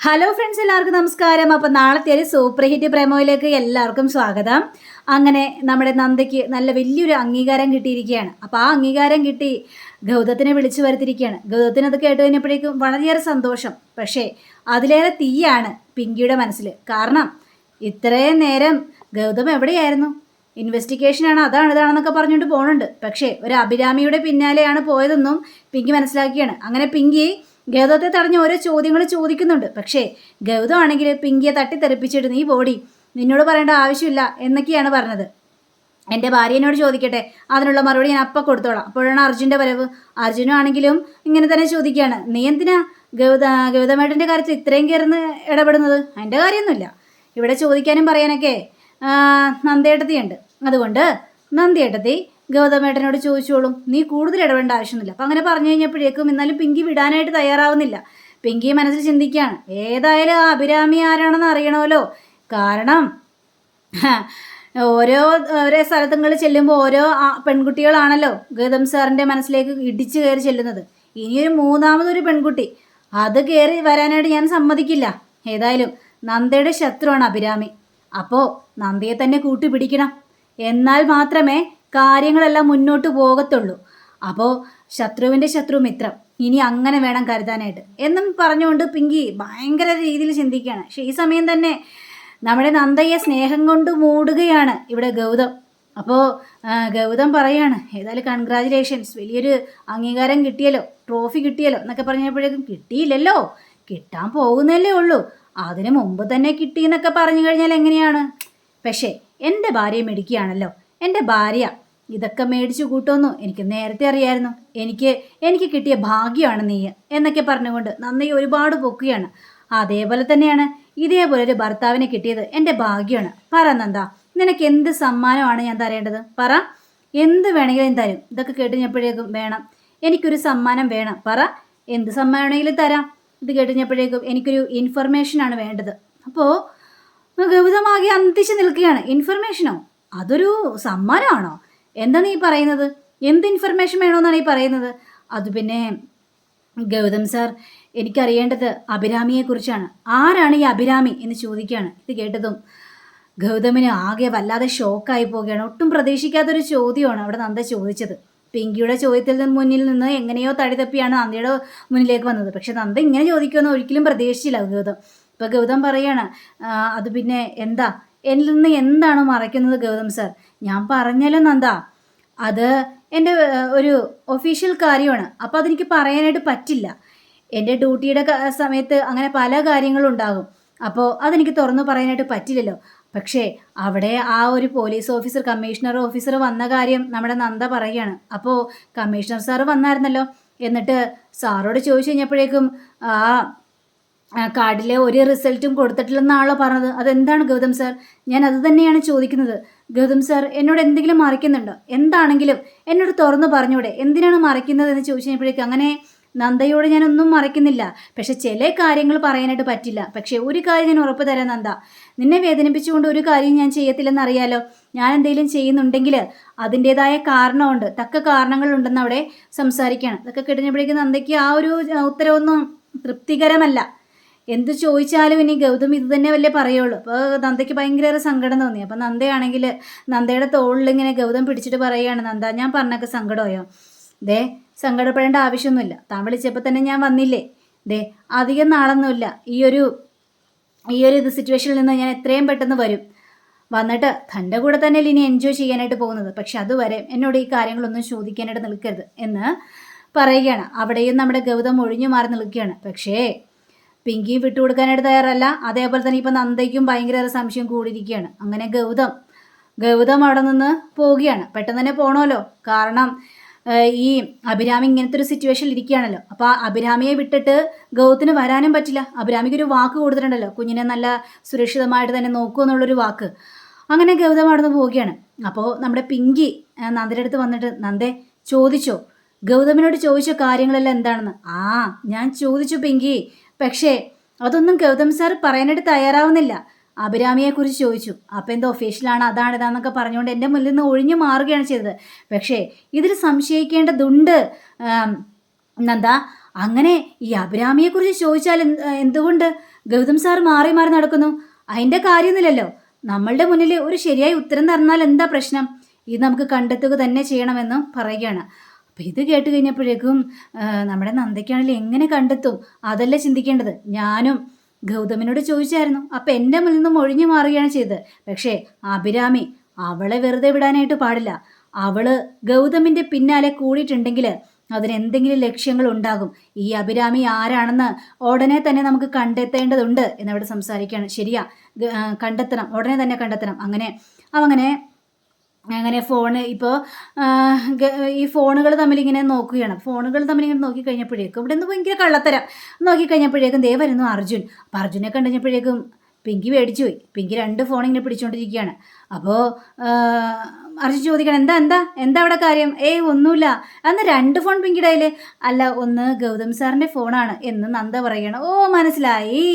Hello friends എല്ലാവർക്കും നമസ്കാരം. അപ്പം നാളത്തെ ഒരു സൂപ്പർ ഹിറ്റ് പ്രേമോയിലേക്ക് എല്ലാവർക്കും സ്വാഗതം. അങ്ങനെ നമ്മുടെ നന്ദയ്ക്ക് നല്ല വലിയൊരു അംഗീകാരം കിട്ടിയിരിക്കുകയാണ്. അപ്പോൾ ആ അംഗീകാരം കിട്ടി ഗൗതത്തിനെ വിളിച്ചു വരുത്തിയിരിക്കുകയാണ്. ഗൗതത്തിന് അത് കേട്ട് കഴിഞ്ഞപ്പോഴേക്കും വളരെയേറെ സന്തോഷം. പക്ഷേ അതിലേറെ തീയാണ് പിങ്കിയുടെ മനസ്സിൽ. കാരണം ഇത്രയും നേരം ഗൗതം എവിടെയായിരുന്നു? ഇൻവെസ്റ്റിഗേഷനാണ് അതാണ് ഇതാണെന്നൊക്കെ പറഞ്ഞുകൊണ്ട് പോകുന്നുണ്ട് പക്ഷേ ഒരു അഭിരാമിയുടെ പിന്നാലെയാണ് പോയതെന്നും പിങ്കി മനസ്സിലാക്കിയാണ്. അങ്ങനെ പിങ്കി ഗൗതത്തെ തടഞ്ഞ് ഓരോ ചോദ്യങ്ങൾ ചോദിക്കുന്നുണ്ട്. പക്ഷേ ഗൗതം ആണെങ്കിൽ പിങ്കിയെ തട്ടിത്തെറിപ്പിച്ചിട്ട് നീ ബോഡി നിന്നോട് പറയേണ്ട ആവശ്യമില്ല എന്നൊക്കെയാണ് പറഞ്ഞത്. എന്റെ ഭാര്യനോട് ചോദിക്കട്ടെ അതിനുള്ള മറുപടി ഞാൻ അപ്പം കൊടുത്തോളാം. അപ്പോഴാണ് അർജുന്റെ വരവ്. അർജുനും ആണെങ്കിലും ഇങ്ങനെ തന്നെ ചോദിക്കുകയാണ്. നീ എന്തിനാ ഗൗത ഗൗതമേട്ടന്റെ കാര്യത്തിൽ ഇത്രയും കയറുന്ന ഇടപെടുന്നത്? അതിന്റെ കാര്യമൊന്നുമില്ല. ഇവിടെ ചോദിക്കാനും പറയാനൊക്കെ നന്ദേട്ടത്തിയുണ്ട്. അതുകൊണ്ട് നന്ദിയേട്ടത്തി ഗൗതമേട്ടനോട് ചോദിച്ചോളും നീ കൂടുതൽ ഇടപെടേണ്ട ആവശ്യമൊന്നുമില്ല. അപ്പം അങ്ങനെ പറഞ്ഞു കഴിഞ്ഞപ്പോഴേക്കും എന്നാലും പിങ്കി വിടാനായിട്ട് തയ്യാറാവുന്നില്ല. പിങ്കി മനസ്സിൽ ചിന്തിക്കുകയാണ് ഏതായാലും ആ അഭിരാമി ആരാണെന്ന് അറിയണമല്ലോ. കാരണം ഓരോ ഓരോ സ്ഥലത്തുങ്ങളിൽ ചെല്ലുമ്പോൾ ഓരോ പെൺകുട്ടികളാണല്ലോ ഗൗതം സാറിന്റെ മനസ്സിലേക്ക് ഇടിച്ചു കയറി ചെല്ലുന്നത്. ഇനിയൊരു മൂന്നാമതൊരു പെൺകുട്ടി അത് കയറി വരാനായിട്ട് ഞാൻ സമ്മതിക്കില്ല. ഏതായാലും നന്ദയുടെ ശത്രുവാണ് അഭിരാമി. അപ്പോൾ നന്ദയെ തന്നെ കൂട്ടി പിടിക്കണം എന്നാൽ മാത്രമേ കാര്യങ്ങളെല്ലാം മുന്നോട്ട് പോകത്തുള്ളൂ. അപ്പോൾ ശത്രുവിന്റെ ശത്രു മിത്രം. ഇനി അങ്ങനെ വേണം കരുതാനായിട്ട്. എന്നും പറഞ്ഞുകൊണ്ട് പിങ്കി ഭയങ്കര രീതിയിൽ ചിന്തിക്കുകയാണ്. പക്ഷേ ഈ സമയം തന്നെ നമ്മുടെ നന്ദയെ സ്നേഹം കൊണ്ട് മൂടുകയാണ് ഇവിടെ ഗൗതം. അപ്പോൾ ഗൗതം പറയാണ് ഏതായാലും കൺഗ്രാചുലേഷൻസ് വലിയൊരു അംഗീകാരം കിട്ടിയല്ലോ. ട്രോഫി കിട്ടിയല്ലോ. എന്നൊക്കെ പറഞ്ഞപ്പോഴേക്കും കിട്ടിയില്ലല്ലോ. കിട്ടാൻ പോകുന്നല്ലേ ഉള്ളൂ. അതിന് മുമ്പ് തന്നെ കിട്ടിയെന്നൊക്കെ പറഞ്ഞു കഴിഞ്ഞാൽ എങ്ങനെയാണ്? പക്ഷേ എന്റെ ഭാര്യയെ മേടിക്കുകയാണല്ലോ എന്റെ ഭാര്യ ഇതൊക്കെ മേടിച്ചു കൂട്ടുമെന്നു എനിക്ക് നേരത്തെ അറിയായിരുന്നു. എനിക്ക് എനിക്ക് കിട്ടിയ ഭാഗ്യമാണ് നീ എന്നൊക്കെ പറഞ്ഞുകൊണ്ട് നന്ദി ഒരുപാട് പൊക്കുകയാണ്. അതേപോലെ തന്നെയാണ് ഇതേപോലെ ഒരു ഭർത്താവിനെ കിട്ടിയത് എന്റെ ഭാഗ്യമാണ്. പറ നന്ദ നിനക്ക് എന്ത് സമ്മാനമാണ് ഞാൻ തരേണ്ടത്? പറ. എന്ത് വേണമെങ്കിലും തരും. ഇതൊക്കെ കേട്ടുകഴിഞ്ഞപ്പോഴേക്കും വേണം. എനിക്കൊരു സമ്മാനം വേണം. പറ. എന്ത് സമ്മാനമാണെങ്കിലും തരാം. ഇത് കേട്ടുകഴിഞ്ഞപ്പോഴേക്കും എനിക്കൊരു ഇൻഫർമേഷനാണ് വേണ്ടത്. അപ്പോൾ ഗൗതമാകെ അന്തിച്ച് നിൽക്കുകയാണ്. ഇൻഫർമേഷനോ അതൊരു സമ്മാനമാണോ? എന്താ നീ പറയുന്നത്? എന്ത് ഇൻഫർമേഷൻ വേണമെന്നാണ് ഈ പറയുന്നത്? അത് പിന്നെ ഗൗതം സാർ എനിക്കറിയേണ്ടത് അഭിരാമിയെക്കുറിച്ചാണ് ആരാണ് ഈ അഭിരാമി എന്ന് ചോദിക്കുകയാണ്. ഇത് കേട്ടതും ഗൗതമിന് ആകെ വല്ലാതെ ഷോക്കായി പോവുകയാണ്. ഒട്ടും പ്രതീക്ഷിക്കാത്തൊരു ചോദ്യമാണ് അവിടെ നന്ദ ചോദിച്ചത്. പിങ്കിയുടെ ചോദ്യത്തിൽ നിന്ന് മുന്നിൽ നിന്ന് എങ്ങനെയോ തടിതപ്പിയാണ് നന്ദയുടെ മുന്നിലേക്ക് വന്നത്. പക്ഷെ നന്ദ ഇങ്ങനെ ചോദിക്കുമെന്ന് ഒരിക്കലും പ്രതീക്ഷിച്ചില്ല ഗൗതം. ഇപ്പം ഗൗതം പറയാണ് അത് പിന്നെ എന്താ? എന്നിൽ നിന്ന് എന്താണ് മറയ്ക്കുന്നത് ഗൗതം സാർ ഞാൻ പറഞ്ഞല്ലോ നന്ദ. അത് എന്റെ ഒരു ഒഫീഷ്യൽ കാര്യമാണ്. അപ്പോൾ അതെനിക്ക് പറയാനായിട്ട് പറ്റില്ല. എന്റെ ഡ്യൂട്ടിയുടെ സമയത്ത് അങ്ങനെ പല കാര്യങ്ങളും ഉണ്ടാകും. അപ്പോൾ അതെനിക്ക് തുറന്നു പറയാനായിട്ട് പറ്റില്ലല്ലോ. പക്ഷേ അവിടെ ആ ഒരു പോലീസ് ഓഫീസർ കമ്മീഷണർ ഓഫീസർ വന്ന കാര്യം നമ്മുടെ നന്ദ പറയുകയാണ്. അപ്പോൾ കമ്മീഷണർ സാറ് വന്നായിരുന്നല്ലോ. എന്നിട്ട് സാറോട് ചോദിച്ചു കഴിഞ്ഞപ്പോഴേക്കും ആ, കാർഡിലെ ഒരു റിസൾട്ടും കൊടുത്തിട്ടില്ലെന്നാണല്ലോ പറഞ്ഞത്. അതെന്താണ് ഗൗതം സാർ? ഞാൻ അത് തന്നെയാണ് ചോദിക്കുന്നത്. ഗൗതം സാർ എന്നോട് എന്തെങ്കിലും മറിക്കുന്നുണ്ടോ? എന്താണെങ്കിലും എന്നോട് തുറന്നു പറഞ്ഞൂടെ. എന്തിനാണ് മറിക്കുന്നത് എന്ന് ചോദിച്ചു കഴിഞ്ഞപ്പോഴേക്കും അങ്ങനെ നന്ദയോട് ഞാനൊന്നും മറയ്ക്കുന്നില്ല പക്ഷെ ചില കാര്യങ്ങൾ പറയാനായിട്ട് പറ്റില്ല. പക്ഷേ ഒരു കാര്യം ഞാൻ ഉറപ്പ് തരാം നന്ദ. നിന്നെ വേദനിപ്പിച്ചുകൊണ്ട് ഒരു കാര്യം ഞാൻ ചെയ്യത്തില്ലെന്ന് അറിയാലോ ഞാൻ എന്തെങ്കിലും ചെയ്യുന്നുണ്ടെങ്കിൽ അതിന്റെതായ കാരണമുണ്ട്. തക്ക കാരണങ്ങളുണ്ടെന്ന് അവിടെ സംസാരിക്കുകയാണ്. ഇതൊക്കെ കിട്ടുമ്പോഴേക്കും നന്ദയ്ക്ക് ആ ഒരു ഉത്തരവൊന്നും തൃപ്തികരമല്ല. എന്ത് ചോദിച്ചാലും ഇനി ഗൗതം ഇത് തന്നെ വല്ലേ പറയുള്ളൂ. അപ്പോൾ നന്ദയ്ക്ക് ഭയങ്കര സങ്കടം തോന്നി. അപ്പോൾ നന്ദയാണെങ്കിൽ നന്ദയുടെ തോളിൽ ഇങ്ങനെ ഗൗതം പിടിച്ചിട്ട് പറയുകയാണ് നന്ദ ഞാൻ പറഞ്ഞൊക്കെ സങ്കടമായോ? ദേ സങ്കടപ്പെടേണ്ട ആവശ്യമൊന്നുമില്ല. താൻ വിളിച്ചപ്പോൾ തന്നെ ഞാൻ വന്നില്ലേ? ദേ അധികം നാളൊന്നുമില്ല. ഈ ഒരു ഈ ഒരു ഇത് സിറ്റുവേഷനിൽ നിന്ന് ഞാൻ എത്രയും പെട്ടെന്ന് വരും. വന്നിട്ട് തന്റെ കൂടെ തന്നെ ഇനി എൻജോയ് ചെയ്യാനായിട്ട് പോകുന്നത്? പക്ഷെ അതുവരെ എന്നോട് ഈ കാര്യങ്ങളൊന്നും ചോദിക്കാനായിട്ട് നിൽക്കരുത് എന്ന് പറയുകയാണ്. അവിടെയും നമ്മുടെ ഗൗതം ഒഴിഞ്ഞു മാറി നിൽക്കുകയാണ്. പക്ഷേ പിങ്കി വിട്ടുകൊടുക്കാനായിട്ട് തയ്യാറല്ല. അതേപോലെ തന്നെ ഇപ്പം നന്ദയ്ക്കും ഭയങ്കര സംശയം കൂടിയിരിക്കുകയാണ്. അങ്ങനെ ഗൗതം ഗൗതം അവിടെ നിന്ന് പോവുകയാണ്. പെട്ടെന്ന് തന്നെ പോകണമല്ലോ കാരണം ഈ അഭിരാമി ഇങ്ങനത്തെ ഒരു സിറ്റുവേഷനിൽ ഇരിക്കുകയാണല്ലോ. അപ്പോൾ അഭിരാമിയെ വിട്ടിട്ട് ഗൗതത്തിന് വരാനും പറ്റില്ല. അഭിരാമിക്ക് ഒരു വാക്ക് കൊടുത്തിട്ടുണ്ടല്ലോ. കുഞ്ഞിനെ നല്ല സുരക്ഷിതമായിട്ട് തന്നെ നോക്കൂ എന്നുള്ളൊരു വാക്ക്. അങ്ങനെ ഗൗതം അവിടെ നിന്ന് പോവുകയാണ്. അപ്പോൾ നമ്മുടെ പിങ്കി നന്ദയുടെ അടുത്ത് വന്നിട്ട് നന്ദേ ചോദിച്ചോ? ഗൗതമിനോട് ചോദിച്ച കാര്യങ്ങളെല്ലാം എന്താണെന്ന്? ആ ഞാൻ ചോദിച്ചു പിങ്കി. പക്ഷേ അതൊന്നും ഗൗതം സാർ പറയാനായിട്ട് തയ്യാറാവുന്നില്ല. അഭിരാമിയെക്കുറിച്ച് ചോദിച്ചു. അപ്പം എന്തോ ഒഫീഷ്യലാണ് അതാണ് ഇതാന്നൊക്കെ പറഞ്ഞുകൊണ്ട് എന്റെ മുന്നിൽ നിന്ന് ഒഴിഞ്ഞു മാറുകയാണ് ചെയ്തത്. പക്ഷേ ഇതിൽ സംശയിക്കേണ്ടതുണ്ട് എന്താ അങ്ങനെ ഈ അഭിരാമിയെക്കുറിച്ച് ചോദിച്ചാൽ എന്ത് എന്തുകൊണ്ട് ഗൗതം സാർ മാറി മാറി നടക്കുന്നു? അതിന്റെ കാര്യമൊന്നുമില്ലല്ലോ. നമ്മളുടെ മുന്നിൽ ഒരു ശരിയായ ഉത്തരം തന്നാൽ എന്താ പ്രശ്നം? ഇത് നമുക്ക് കണ്ടെത്തുക തന്നെ ചെയ്യണമെന്നും പറയുകയാണ്. അപ്പം ഇത് കേട്ട് കഴിഞ്ഞപ്പോഴേക്കും നമ്മുടെ നന്ദയ്ക്കാണെങ്കിൽ എങ്ങനെ കണ്ടെത്തും? അതല്ല ചിന്തിക്കേണ്ടത്? ഞാനും ഗൗതമിനോട് ചോദിച്ചായിരുന്നു. അപ്പം എന്റെ മുന്നിൽ നിന്നും ഒഴിഞ്ഞു മാറുകയാണ് ചെയ്തത്. പക്ഷേ അഭിരാമി അവളെ വെറുതെ വിടാനായിട്ട് പാടില്ല. അവൾ ഗൗതമിന്റെ പിന്നാലെ കൂടിയിട്ടുണ്ടെങ്കിൽ അതിനെന്തെങ്കിലും ലക്ഷ്യങ്ങൾ ഉണ്ടാകും. ഈ അഭിരാമി ആരാണെന്ന് ഉടനെ തന്നെ നമുക്ക് കണ്ടെത്തേണ്ടതുണ്ട് എന്നവിടെ സംസാരിക്കുകയാണ്. ശരിയാ കണ്ടെത്തണം. ഉടനെ തന്നെ കണ്ടെത്തണം. അങ്ങനെ അവങ്ങനെ അങ്ങനെ ഫോണ് ഇപ്പോൾ ഈ ഫോണുകൾ തമ്മിൽ ഇങ്ങനെ നോക്കുകയാണ്. ഫോണുകൾ തമ്മിൽ ഇങ്ങനെ നോക്കി കഴിഞ്ഞപ്പോഴേക്കും ഇവിടെ നിന്ന് ഭയങ്കര കള്ളത്തരം. നോക്കി കഴിഞ്ഞപ്പോഴേക്കും ദേ വരുന്നു അർജുൻ. അപ്പോൾ അർജുനെ കണ്ടുകഴിഞ്ഞപ്പോഴേക്കും പിങ്കി മേടിച്ചു പോയി പിങ്കി രണ്ട് ഫോൺ ഇങ്ങനെ പിടിച്ചുകൊണ്ടിരിക്കുകയാണ്. അപ്പോൾ അർജുൻ ചോദിക്കണം എന്താ എന്താ? എന്താ അവിടെ കാര്യം? ഏയ് ഒന്നുമില്ല. അന്ന് രണ്ട് ഫോൺ പിങ്കിയുടെ കയ്യിൽ അല്ല ഒന്ന് ഗൗതം സാറിന്റെ ഫോണാണ് എന്ന് നന്ദ പറയണം. ഓ മനസ്സിലായി.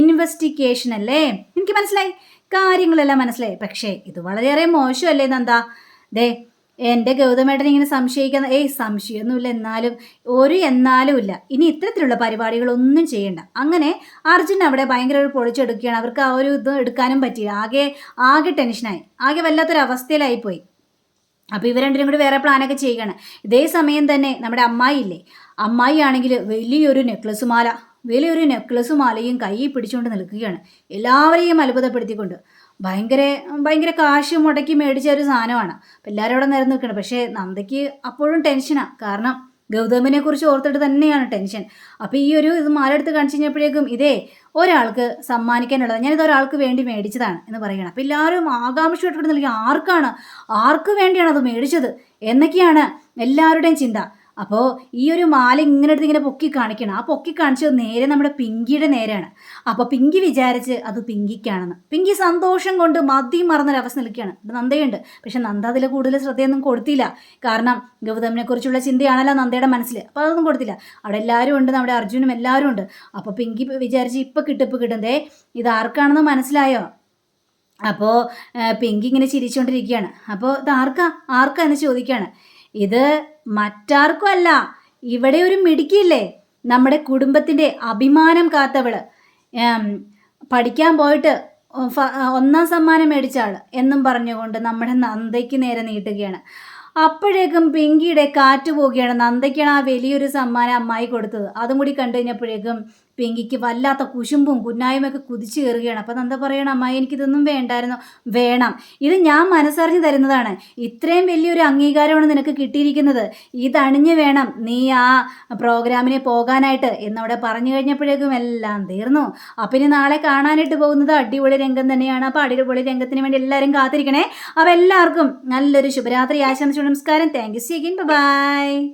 ഇൻവെസ്റ്റിഗേഷൻ അല്ലേ? എനിക്ക് മനസ്സിലായി. കാര്യങ്ങളെല്ലാം മനസ്സിലായി. പക്ഷേ ഇത് വളരെയേറെ മോശമല്ലേ നന്ദ? ദേ എന്റെ ഗൗതമേട്ടൻ ഇങ്ങനെ സംശയിക്കുന്ന ഏയ് സംശയമൊന്നുമില്ല എന്നാലും ഒരു എന്നാലും ഇല്ല. ഇനി ഇത്തരത്തിലുള്ള പരിപാടികളൊന്നും ചെയ്യണ്ട. അങ്ങനെ അർജുൻ അവിടെ ഭയങ്കര ഒരു പൊളിച്ചെടുക്കുകയാണ്. അവർക്ക് ആ ഒരു ഇത് എടുക്കാനും പറ്റിയില്ല. ആകെ ആകെ ടെൻഷനായി. ആകെ വല്ലാത്തൊരു അവസ്ഥയിലായിപ്പോയി. അപ്പോൾ ഇവർ രണ്ടിനും കൂടി വേറെ പ്ലാനൊക്കെ ചെയ്യുകയാണ്. ഇതേ സമയം തന്നെ നമ്മുടെ അമ്മായി ഇല്ലേ? അമ്മായി ആണെങ്കിൽ വലിയൊരു നെക്ലസ് മാല വലിയൊരു നെക്ലസും മാലയും കയ്യിൽ പിടിച്ചുകൊണ്ട് നിൽക്കുകയാണ്. എല്ലാവരെയും അത്ഭുതപ്പെടുത്തിക്കൊണ്ട്. ഭയങ്കര ഭയങ്കര കാശ് മുടക്കി മേടിച്ച ഒരു സാധനമാണ്. അപ്പം എല്ലാവരും അവിടെ നിരന്ന് നിൽക്കണം പക്ഷേ നന്ദയ്ക്ക് അപ്പോഴും ടെൻഷനാണ് കാരണം ഗൗതമിനെ കുറിച്ച് ഓർത്തിട്ട് തന്നെയാണ് ടെൻഷൻ അപ്പം ഈ ഒരു ഇത് മാല എടുത്ത് കാണിച്ചു കഴിഞ്ഞപ്പോഴേക്കും ഇതേ ഒരാൾക്ക് സമ്മാനിക്കാനുള്ളത് ഞാനിത് ഒരാൾക്ക് വേണ്ടി മേടിച്ചതാണ് എന്ന് പറയണം അപ്പം എല്ലാവരും ആകാംക്ഷയോട്ട് ആർക്കാണ്? ആർക്ക് വേണ്ടിയാണ് അത് മേടിച്ചത്? എന്നൊക്കെയാണ് എല്ലാവരുടെയും ചിന്ത. അപ്പോൾ ഈ ഒരു മാല ഇങ്ങനെ എടുത്ത് ഇങ്ങനെ പൊക്കി കാണിക്കണം. ആ പൊക്കി കാണിച്ചത് നേരെ നമ്മുടെ പിങ്കിയുടെ നേരെയാണ്. അപ്പോൾ പിങ്കി വിചാരിച്ച് അത് പിങ്കിക്കാണെന്ന്. പിങ്കി സന്തോഷം കൊണ്ട് മതി മറന്നൊരവസ്ഥ നിൽക്കുകയാണ്. ഇവിടെ നന്ദയുണ്ട്. പക്ഷെ നന്ദ അതിൽ കൂടുതൽ ശ്രദ്ധയൊന്നും കൊടുത്തില്ല. കാരണം ഗൗതമിനെ കുറിച്ചുള്ള ചിന്തയാണല്ലോ നന്ദയുടെ മനസ്സിൽ. അപ്പോൾ അതൊന്നും കൊടുത്തില്ല. അവിടെ എല്ലാവരും ഉണ്ട്. നമ്മുടെ അർജുനും എല്ലാവരും ഉണ്ട്. അപ്പോൾ പിങ്കി വിചാരിച്ച് ഇപ്പം കിട്ടും ഇപ്പം കിട്ടും. ഇത് ആർക്കാണെന്ന് മനസ്സിലായോ? അപ്പോൾ പിങ്കി ഇങ്ങനെ ചിരിച്ചുകൊണ്ടിരിക്കുകയാണ് അപ്പോൾ ഇത് ആർക്കാ? ആർക്കാ എന്ന് ചോദിക്കുകയാണ്. ഇത് മറ്റാർക്കും അല്ല ഇവിടെ ഒരു മിടുക്കിയില്ലേ? നമ്മുടെ കുടുംബത്തിന്റെ അഭിമാനം കാത്തവൾ. പഠിക്കാൻ പോയിട്ട് ഒന്നാം സമ്മാനം മേടിച്ചാൾ എന്നും പറഞ്ഞുകൊണ്ട് നമ്മുടെ നന്ദയ്ക്ക് നേരെ നീട്ടുകയാണ്. അപ്പോഴേക്കും പിങ്കിയുടെ കാറ്റ് പോവുകയാണ്. നന്ദയ്ക്കാണ് ആ വലിയൊരു സമ്മാനം അമ്മായി കൊടുത്തത്. അതും കൂടി കണ്ടു കഴിഞ്ഞപ്പോഴേക്കും പിങ്കിക്ക് വല്ലാത്ത കുശുമ്പും കുന്നായ്മയൊക്കെ കുതിച്ചു കയറുകയാണ്. അപ്പം നന്ദ പറയണം അമ്മായി എനിക്കിതൊന്നും വേണ്ടായിരുന്നു. വേണം. ഇത് ഞാൻ മനസ്സറിഞ്ഞ് തരുന്നതാണ്. ഇത്രയും വലിയൊരു അംഗീകാരമാണ് നിനക്ക് കിട്ടിയിരിക്കുന്നത്. ഇതണിഞ്ഞ് വേണം. നീ ആ പ്രോഗ്രാമിന് പോകാനായിട്ട്. എന്നവിടെ പറഞ്ഞു കഴിഞ്ഞപ്പോഴേക്കും എല്ലാം തീർന്നു. അപ്പം ഇനി നാളെ കാണാനായിട്ട് പോകുന്നത് അടിപൊളി രംഗം തന്നെയാണ്. അപ്പോൾ അടിപൊളി രംഗത്തിന് വേണ്ടി എല്ലാവരും കാത്തിരിക്കണേ. അപ്പോൾ എല്ലാവർക്കും നല്ലൊരു ശുഭരാത്രി. ആശംസ നമസ്കാരം. Thank you C by